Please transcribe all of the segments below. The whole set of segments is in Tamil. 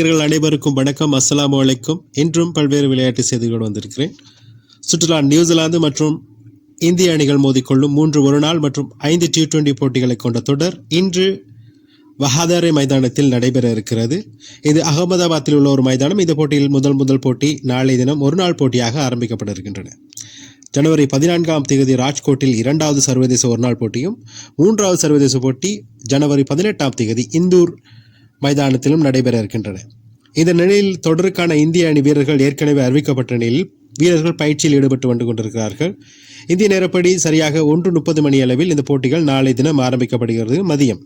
இவர்கள் அனைவருக்கும் வணக்கம். அஸ்ஸலாமு வலைக்கும் இன்றும் பல்வேறு விளையாட்டு செய்திகளோடு வந்திருக்கிறேன். சுற்றுலா நியூசிலாந்து மற்றும் இந்திய அணிகள் மோதிக்கொள்ளும் மூன்று ஒருநாள் மற்றும் ஐந்து டி டுவெண்டி போட்டிகளை கொண்ட தொடர் இன்று வஹாதாரே மைதானத்தில் நடைபெற இருக்கிறது. இது அகமதாபாத்தில் உள்ள ஒரு மைதானம். இந்த போட்டியில் முதல் முதல் போட்டி நாளை தினம் ஒரு நாள் போட்டியாக ஆரம்பிக்கப்பட இருக்கின்றன. ஜனவரி பதினான்காம் தேதி ராஜ்கோட்டில் இரண்டாவது சர்வதேச ஒருநாள் போட்டியும் மூன்றாவது சர்வதேச போட்டி ஜனவரி பதினெட்டாம் தேதி இந்தூர் மைதானத்திலும் நடைபெற இருக்கின்றன. இந்த நிலையில் தொடருக்கான இந்திய அணி வீரர்கள் ஏற்கனவே அறிவிக்கப்பட்ட நிலையில் வீரர்கள் பயிற்சியில் ஈடுபட்டு வந்து கொண்டிருக்கிறார்கள். இந்திய நேரப்படி சரியாக ஒன்று முப்பது மணி அளவில் இந்த போட்டிகள் நாளை தினம் ஆரம்பிக்கப்படுகிறது. மதியம்.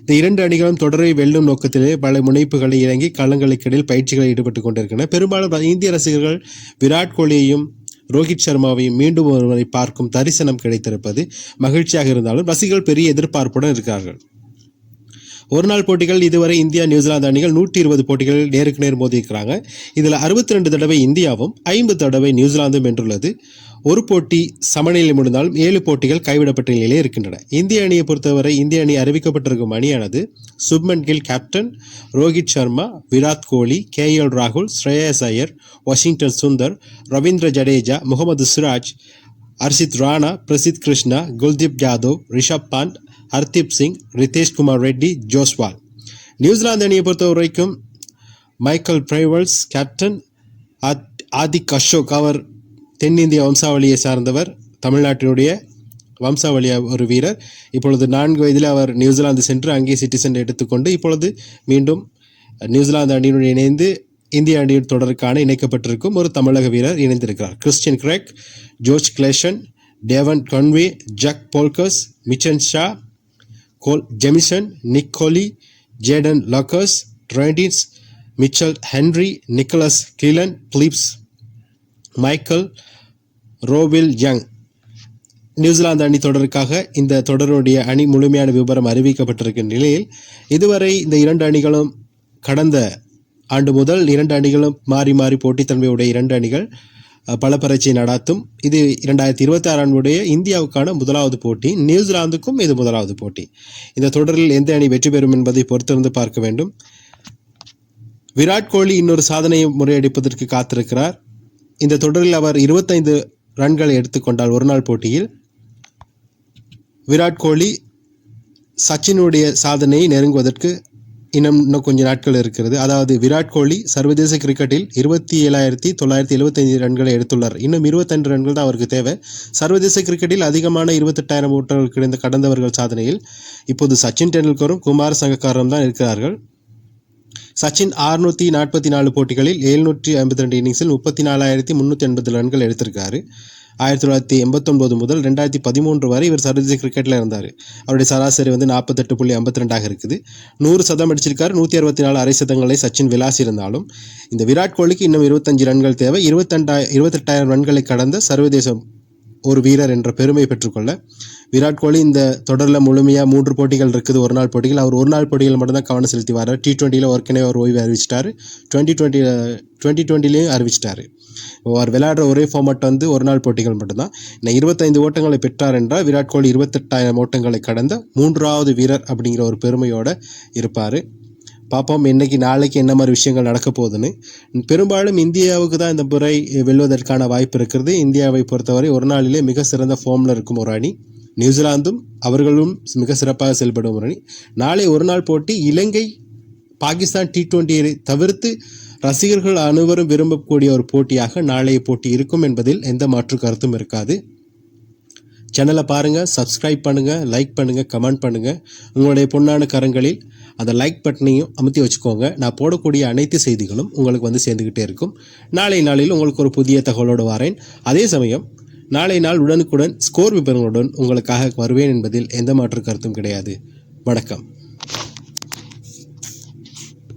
இந்த இரண்டு அணிகளும் தொடரை வெல்லும் நோக்கத்திலே பல முனைப்புகளை இறங்கி களங்களுக்கிடையில் பயிற்சிகளில் ஈடுபட்டு கொண்டிருக்கின்றன. பெரும்பாலும் இந்திய ரசிகர்கள் விராட் கோலியையும் ரோஹித் சர்மாவையும் மீண்டும் ஒருவரை பார்க்கும் தரிசனம் கிடைத்திருப்பது மகிழ்ச்சியாக இருந்தாலும் ரசிகர்கள் பெரிய எதிர்பார்ப்புடன் இருக்கிறார்கள் ஒருநாள் போட்டிகள் இதுவரை இந்தியா நியூசிலாந்து அணிகள் நூற்றி இருபது போட்டிகளில் நேருக்கு நேர் மோதியிருக்கிறாங்க. இதில் அறுபத்தி ரெண்டு தடவை இந்தியாவும் ஐம்பது தடவை நியூசிலாந்தும் வென்றுள்ளது. ஒரு போட்டி சமநிலை முடிந்தாலும் ஏழு போட்டிகள் கைவிடப்பட்ட நிலையிலே இருக்கின்றன. இந்திய அணியை பொறுத்தவரை இந்திய அணி அறிவிக்கப்பட்டிருக்கும் அணியானது Shubman Gill captain Rohit Sharma Virat Kohli K L ராகுல் Shreyas Iyer Washington Sundar Ravindra Jadeja Mohammed Siraj Harshit Rana Prasidh Krishna Kuldeep Yadav Rishabh Pant Hardeep Singh Ritesh Kumar Reddy Jaiswal New Zealand அணியை பொறுத்த வரைக்கும் மைக்கேல் பிரைவல்ஸ் கேப்டன் ஆத்- ஆதிக் அசோக் அவர் தென்னிந்திய வம்சாவளியை சார்ந்தவர். தமிழ்நாட்டினுடைய வம்சாவளிய ஒரு வீரர். இப்பொழுது நான்கு வயதில் அவர் நியூசிலாந்து சென்று அங்கே சிட்டிசன் எடுத்துக்கொண்டு இப்பொழுது மீண்டும் நியூசிலாந்து அணியுடன் இணைந்து இந்திய அணியின் தொடருக்கான இணைக்கப்பட்டிருக்கும் ஒரு தமிழக வீரர் இணைந்திருக்கிறார். Kristian Clarke George Clarkson Devon Conway Zak Foulkes Mitchell Hay Kyle Jamieson Nick Kelly Jayden Lennox ட்ரெண்டின்ஸ் Mitchell Henry Nicholls Glenn Phillips Michael Rae Will Young New Zealand அணி தொடருக்காக இந்த தொடருடைய அணி முழுமையான விவரம் அறிவிக்கப்பட்டிருக்கும் நிலையில் இதுவரை இந்த இரண்டு அணிகளும் கடந்த ஆண்டு முதல் இரண்டு அணிகளும் மாறி மாறி போட்டித்தன்மையுடைய இரண்டு அணிகள் அஹ், பல நடாத்தும். இது இரண்டாயிரத்தி இருபத்தி ஆறாண்டுடைய இந்தியாவுக்கான முதலாவது போட்டி நியூசிலாந்துக்கும் இது முதலாவது போட்டி. இந்த தொடரில் எந்த அணி வெற்றி பெறும் என்பதை பொறுத்திருந்து பார்க்க வேண்டும். விராட் கோலி இன்னொரு சாதனையை முறையடிப்பதற்கு காத்திருக்கிறார். இந்த தொடரில் அவர் இருபத்தைந்து ரன்களை எடுத்துக்கொண்டால் ஒரு நாள் போட்டியில் விராட் கோலி சச்சினுடைய சாதனையை நெருங்குவதற்கு இன்னும் இன்னும் கொஞ்ச நாட்கள் இருக்கிறது. அதாவது விராட் கோலி சர்வதேச கிரிக்கெட்டில் இருபத்தி ஏழாயிரத்தி தொள்ளாயிரத்தி எழுபத்தைந்து ரன்களை எடுத்துள்ளார். இன்னும் இருபத்தெண்டு ரன்கள் தான் அவருக்கு தேவை. சர்வதேச கிரிக்கெட்டில் அதிகமான இருபத்தெட்டாயிரம் ஓட்டங்கள் கிடைந்த கடந்தவர்கள் சாதனையில் இப்போது சச்சின் டெண்டுல்கரும் குமார் சங்கக்காரரும் தான் இருக்கிறார்கள். சச்சின் 644 நாற்பத்தி நாலு போட்டிகளில் எழுநூற்றி ஐம்பத்தி ரெண்டு இன்னிங்ஸில் முப்பத்தி நாலாயிரத்தி முந்நூற்றி எண்பது ரன்கள் எடுத்திருக்காரு. ஆயிரத்தி தொள்ளாயிரத்தி எண்பத்தொம்போது முதல் ரெண்டாயிரத்தி பதிமூன்று வரை இவர் சர்வதேச கிரிக்கெட்டில் இருந்தார். அவருடைய சராசரி வந்து நாற்பத்தெட்டு புள்ளி ஐம்பத்தி ரெண்டாக இருக்குது. நூறு சதம் அடிச்சிருக்காரு நூற்றி அறுபத்தி நாலு அரை சதங்களை சச்சின் விளாசி இருந்தாலும் இந்த விராட் கோலிக்கு இன்னும் இருபத்தஞ்சு ரன்கள் தேவை. இருபத்தெண்டாயிரம் இருபத்தெட்டாயிரம் ரன்களை கடந்த சர்வதேச ஒரு வீரர் என்ற பெருமை பெற்றுக்கொள்ள விராட் கோலி இந்த தொடரில் முழுமையாக மூன்று போட்டிகள் இருக்குது ஒரு நாள் போட்டிகள். அவர் ஒரு நாள் போட்டிகள் மட்டும்தான் கவனம் செலுத்தி வர்றார் டி டுவெண்ட்டியில் ஏற்கனவே அவர் ஓய்வு அறிவிச்சிட்டாரு. டுவெண்ட்டி டுவெண்ட்டி டுவெண்ட்டி டுவெண்ட்டிலையும் அறிவிச்சிட்டாரு. அவர் விளையாடுற ஒரே ஃபார்மட் வந்து ஒரு நாள் போட்டிகள் மட்டும்தான். இந்த இருபத்தைந்து ஓட்டங்களை பெற்றார் என்றால் விராட் கோலி இருபத்தெட்டாயிரம் ஓட்டங்களை கடந்த மூன்றாவது வீரர் அப்படிங்கிற ஒரு பெருமையோடு இருப்பார். பார்ப்போம் இன்றைக்கி நாளைக்கு என்ன மாதிரி விஷயங்கள் நடக்க போகுதுன்னு. பெரும்பாலும் இந்தியாவுக்கு தான் இந்த முறை வெல்வதற்கான வாய்ப்பு இருக்கிறது. இந்தியாவை பொறுத்தவரை ஒரு நாளிலே மிக சிறந்த ஃபார்மில் இருக்கும் ஒரு அணி. நியூசிலாந்தும் அவர்களும் மிக சிறப்பாக செயல்படும் ஒரு அணி. நாளை ஒரு நாள் போட்டி இலங்கை பாகிஸ்தான் டி டுவெண்ட்டியை தவிர்த்து ரசிகர்கள் அனைவரும் விரும்பக்கூடிய ஒரு போட்டியாக நாளைய போட்டி இருக்கும் என்பதில் எந்த மாற்று கருத்தும் இருக்காது. சேனலை பாருங்கள் சப்ஸ்கிரைப் பண்ணுங்கள் லைக் பண்ணுங்கள் கமெண்ட் பண்ணுங்கள் உங்களுடைய பொன்னான கரங்களில் அந்த லைக் பட்டனையும் அமுத்தி வச்சுக்கோங்க. நான் போடக்கூடிய அனைத்து செய்திகளும் உங்களுக்கு வந்து சேர்ந்துக்கிட்டே இருக்கும். நாளை நாளில் உங்களுக்கு ஒரு புதிய தகவலோடு வரேன். அதே சமயம் நாளை நாள் உடனுக்குடன் ஸ்கோர் விபரங்களுடன் உங்களுக்காக வருவேன் என்பதில் எந்த மாற்று கருத்தும் கிடையாது. வணக்கம்.